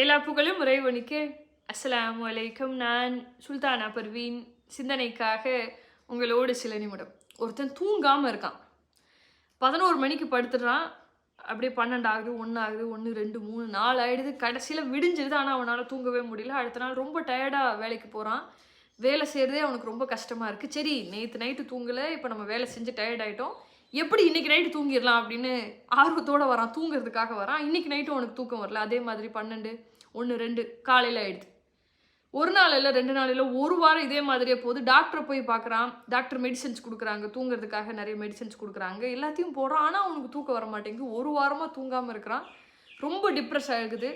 எல்லா புகழும் இறைவனுக்கு. அஸ்ஸலாமு வலைக்கம் நான் சுல்தானா பர்வீன். சிந்தனைக்காக உங்களோடு சில நிமிடம். ஒருத்தன் தூங்காமல் இருக்கான். பதினோரு மணிக்கு படுத்துடுறான் அப்படியே பன்னெண்டு ஆகுது ஒன்று ஆகுது ஒன்று ரெண்டு மூணு நாலு ஆகிடுது கடைசியில் விடிஞ்சிருது. ஆனால் அவனால் தூங்கவே முடியல. அடுத்த நாள் ரொம்ப டயர்டாக வேலைக்கு போகிறான் வேலை செய்கிறதே அவனுக்கு ரொம்ப கஷ்டமாக இருக்குது சரி நேற்று நைட்டு தூங்கலை. இப்போ நம்ம வேலை செஞ்சு டயர்ட் ஆகிட்டோம் எப்படி இன்னைக்கு நைட்டு தூங்கிடலாம் அப்படின்னு ஆர்வத்தோடு வரான் தூங்குறதுக்காக வரான். இன்னைக்கு நைட்டும் அவனுக்கு தூக்கம் வரல. அதே மாதிரி பன்னெண்டு ஒன்று ரெண்டு காலையில் ஆயிடுது. ஒரு நாள் இல்லை ரெண்டு நாள் இல்லை ஒரு வாரம் இதே மாதிரியே போகுது. டாக்டரை போய் பார்க்குறான். டாக்டர் மெடிசன்ஸ் கொடுக்குறாங்க. தூங்குறதுக்காக நிறைய மெடிசன்ஸ் கொடுக்குறாங்க. எல்லாத்தையும் போடுறான். ஆனால் அவனுக்கு தூக்கம் வர மாட்டேங்குது. ஒரு வாரமாக தூங்காமல் இருக்கிறான். ரொம்ப டிப்ரெஸ் ஆகுது.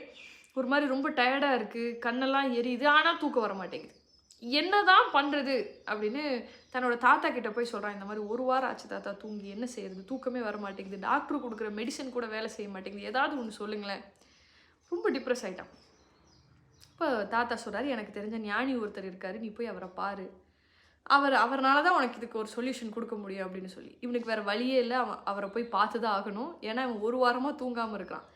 ஒரு மாதிரி ரொம்ப டயர்டாக இருக்குது கண்ணெல்லாம் எரியுது. ஆனால் தூக்கம் வர மாட்டேங்குது. என்னதான் பண்ணுறது அப்படின்னு தன்னோட தாத்தா கிட்ட போய் சொல்கிறான் இந்த மாதிரி ஒரு வாரம் ஆச்சு தாத்தா தூங்கி என்ன செய்யறது? தூக்கமே வர மாட்டேங்குது. டாக்டர் கொடுக்குற மெடிசன் கூட வேலை செய்ய மாட்டேங்குது. ஏதாவது ஒன்று சொல்லுங்களேன். ரொம்ப டிப்ரெஸ் ஆயிட்டான். இப்போ தாத்தா சொல்கிறாரு எனக்கு தெரிஞ்ச ஞானி ஒருத்தர் இருக்காரு நீ போய் அவரை பாரு. அவர் அவரால் தான் உனக்கு இதுக்கு ஒரு சொல்யூஷன் கொடுக்க முடியும் அப்படின்னு சொல்லி. இவனுக்கு வேறு வழியே இல்லை அவன் அவரை போய் பார்த்து தான் ஆகணும். ஏன்னா அவன் ஒரு வாரமாக தூங்காமல் இருக்கிறான்.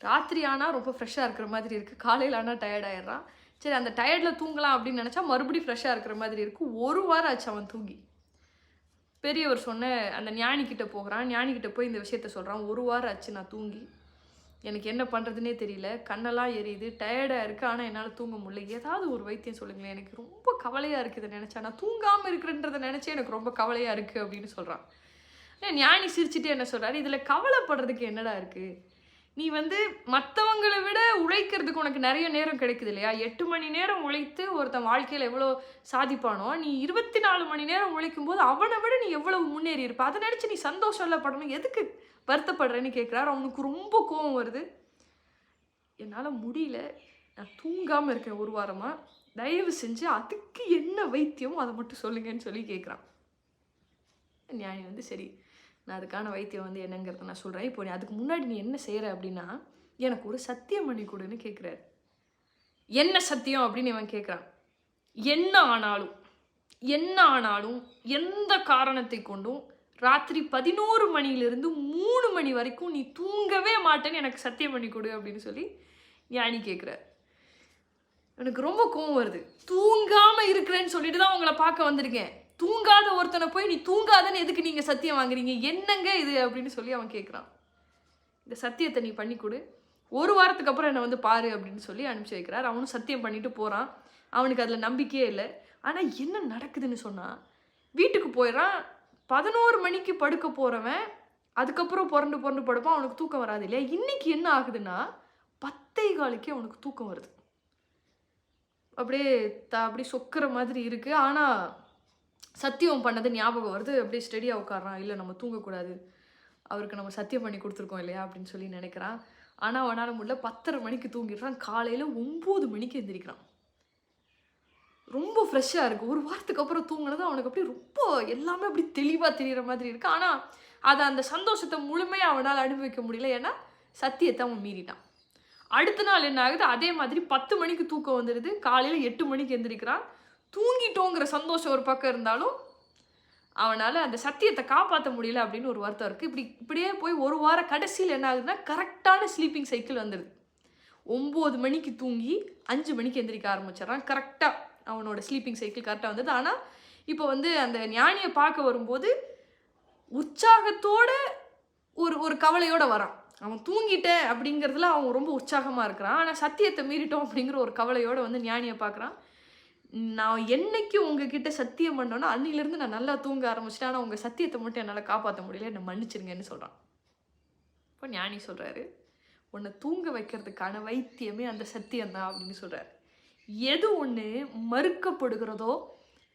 ராத்திரி ஆனால் ரொம்ப ஃப்ரெஷ்ஷாக இருக்கிற மாதிரி இருக்குது காலையில் ஆனால் டயர்ட் ஆயிடுறான். சரி அந்த டயர்டில் தூங்கலாம் அப்படின்னு நினச்சா மறுபடியும் ஃப்ரெஷ்ஷாக இருக்கிற மாதிரி இருக்கும் ஒரு வாரம் ஆச்சு அவன் தூங்கி. பெரியவர் சொன்ன அந்த ஞானிக்கிட்ட போகிறான். ஞானிக்கிட்ட போய் இந்த விஷயத்த சொல்கிறான் ஒரு வாரம் ஆச்சு நான் தூங்கி. எனக்கு என்ன பண்ணுறதுனே தெரியல. கண்ணெல்லாம் எரியுது. டயர்டாக இருக்குது ஆனால் என்னால் தூங்க முடியல. ஏதாவது ஒரு வைத்தியம் சொல்லுங்களேன். எனக்கு ரொம்ப கவலையாக இருக்குது இதை நினச்சா. நான் தூங்காமல் இருக்கிறன்றதை நினச்சே எனக்கு ரொம்ப கவலையாக இருக்குது அப்படின்னு சொல்கிறான் ஞானி சிரிச்சுட்டு என்ன சொல்கிறாரு இதில் கவலைப்படுறதுக்கு என்னடா இருக்குது நீ வந்து மற்றவங்களை விட உழைக்கிறதுக்கு உனக்கு நிறைய நேரம் கிடைக்குது இல்லையா? எட்டு மணி நேரம் உழைத்து ஒருத்தன் வாழ்க்கையில் எவ்வளோ சாதிப்பானோ நீ இருபத்தி நாலு மணி நேரம் உழைக்கும் போது அவனை விட நீ எவ்வளவு முன்னேறி இருப்ப? அதை நினச்சி நீ சந்தோஷம் இல்லை படணும். எதுக்கு வருத்தப்படுறேன்னு கேட்குறாரு அவனுக்கு ரொம்ப கோவம் வருது. என்னால் முடியல. நான் தூங்காமல் இருக்கேன் ஒரு வாரமாக தயவு செஞ்சு அதுக்கு என்ன வைத்தியமோ? அதை மட்டும் சொல்லுங்கன்னு சொல்லி கேட்குறான் ஞானி வந்து சரி. நான் அதுக்கான வைத்தியம் வந்து என்னங்கிறத நான் சொல்கிறேன் இப்போ நீ அதுக்கு முன்னாடி நீ என்ன செய்கிற அப்படின்னா எனக்கு ஒரு சத்தியம் பண்ணி கொடுன்னு கேட்குறாரு என்ன சத்தியம் அப்படின்னு இவன் கேட்குறான் என்ன ஆனாலும் என்ன ஆனாலும் எந்த காரணத்தை கொண்டும் ராத்திரி பதினோரு மணியிலிருந்து மூணு மணி வரைக்கும் நீ தூங்கவே மாட்டேன்னு எனக்கு சத்தியம் பண்ணி கொடு அப்படின்னு சொல்லி ஞானி கேட்குறார் எனக்கு ரொம்ப கோவம் வருது. தூங்காமல் இருக்கிறேன்னு சொல்லிட்டு தான் உங்களை பார்க்க வந்திருக்கேன். தூங்காத ஒருத்தனை போய் நீ தூங்காதன்னு எதுக்கு நீங்க சத்தியம் வாங்குறீங்க? என்னங்க இது அப்படின்னு சொல்லி அவன் கேட்குறான் இந்த சத்தியத்தை நீ பண்ணி கொடு. ஒரு வாரத்துக்கு அப்புறம் என்னை வந்து பாரு அப்படின்னு சொல்லி அனுப்பிச்சு வைக்கிறார். அவனும் சத்தியம் பண்ணிட்டு போறான். அவனுக்கு அதில் நம்பிக்கையே இல்லை. ஆனால் என்ன நடக்குதுன்னு சொன்னா வீட்டுக்கு போயிடறான் பதினோரு மணிக்கு படுக்க போறவன் அதுக்கப்புறம் புரண்டு புரண்டு படுப்பான் அவனுக்கு தூக்கம் வராது இல்லையா? இன்னைக்கு என்ன ஆகுதுன்னா பத்தை காலுக்கே அவனுக்கு தூக்கம் வருது. அப்படியே த அப்படியே சொக்கிற மாதிரி இருக்குது ஆனால் சத்தியம் பண்ணது ஞாபகம் வருது. அப்படியே ஸ்டெடியாக உட்காடுறான் இல்லை நம்ம தூங்கக்கூடாது. அவருக்கு நம்ம சத்தியம் பண்ணி கொடுத்துருக்கோம் இல்லையா? அப்படின்னு சொல்லி நினைக்கிறான். ஆனால் அவனால் முடியல. பத்தரை மணிக்கு தூங்கிடுறான். காலையில் ஒம்பது மணிக்கு எந்திரிக்கிறான். ரொம்ப ஃப்ரெஷ்ஷாக இருக்குது ஒரு வாரத்துக்கு அப்புறம் தூங்கினது அவனுக்கு அப்படியே ரொம்ப எல்லாமே அப்படி தெளிவாக தெரிகிற மாதிரி இருக்குது ஆனால் அதை அந்த சந்தோஷத்தை முழுமையாக அவனால் அனுபவிக்க முடியல. ஏன்னா சத்தியத்தை அவன் மீறிட்டான். அடுத்த நாள் என்ன ஆகுது? அதே மாதிரி பத்து மணிக்கு தூக்கம் வந்துடுது காலையில் எட்டு மணிக்கு எந்திரிக்கிறான். தூங்கிட்டோங்கிற சந்தோஷம் ஒரு பக்கம் இருந்தாலும் அவனால் அந்த சத்தியத்தை காப்பாற்ற முடியல அப்படின்னு ஒரு வருத்தம் இருக்குது இப்படி இப்படியே போய் ஒரு வாரம் கடைசியில் என்ன ஆகுதுன்னா கரெக்டான ஸ்லீப்பிங் சைக்கிள் வந்துடுது ஒம்பது மணிக்கு தூங்கி அஞ்சு மணிக்கு எந்திரிக்க ஆரம்பிச்சிடறான். கரெக்டாக அவனோட ஸ்லீப்பிங் சைக்கிள் கரெக்டாக வந்தது. ஆனால் இப்போ வந்து அந்த ஞானியை பார்க்க வரும்போது உற்சாகத்தோட ஒரு ஒரு கவலையோடு வரான். அவன் தூங்கிட்டேன் அப்படிங்கிறதுல அவன் ரொம்ப உற்சாகமாக இருக்கிறான். ஆனால் சத்தியத்தை மீறிட்டோம் அப்படிங்கிற ஒரு கவலையோட வந்து ஞானியை பார்க்குறான். நான் என்னைக்கு உங்ககிட்ட சத்தியம் பண்ணோன்னா அன்னிலேருந்து நான் நல்லா தூங்க ஆரம்பிச்சிட்டேன். ஆனால் உங்கள் சத்தியத்தை மட்டும் என்னால் காப்பாற்ற முடியல. என்னை மன்னிச்சிருங்கன்னு சொல்கிறான் இப்போ ஞானி சொல்கிறாரு உன்னை தூங்க வைக்கிறதுக்கான வைத்தியமே அந்த சத்தியம்தான் அப்படின்னு சொல்கிறார் எது ஒன்று மறுக்கப்படுகிறதோ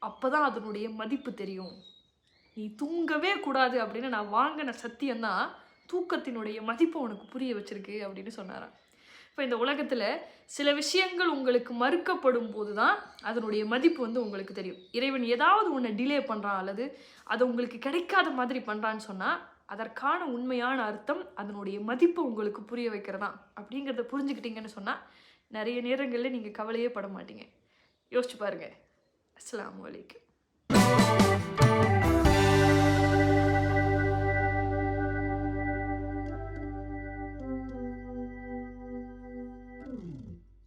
அப்போ தான் அதனுடைய மதிப்பு தெரியும். நீ தூங்கவே கூடாது அப்படின்னு நான் வாங்கின சத்தியம்தான் தூக்கத்தினுடைய மதிப்பை உனக்கு புரிய வச்சிருக்கு அப்படின்னு சொன்னாரான் இப்போ இந்த உலகத்தில் சில விஷயங்கள் உங்களுக்கு மறுக்கப்படும் போது தான் அதனுடைய மதிப்பு வந்து உங்களுக்கு தெரியும். இறைவன் ஏதாவது ஒன்று டிலே பண்ணுறான் அல்லது அது உங்களுக்கு கிடைக்காத மாதிரி பண்ணுறான்னு சொன்னால் அதற்கான உண்மையான அர்த்தம் அதனுடைய மதிப்பை உங்களுக்கு புரிய வைக்கிறதா? அப்படிங்கிறத புரிஞ்சுக்கிட்டீங்கன்னு சொன்னால் நிறைய நேரங்களில் நீங்கள் கவலையே பட மாட்டீங்க. யோசிச்சு பாருங்கள் அஸ்ஸலாமு அலைக்கும்.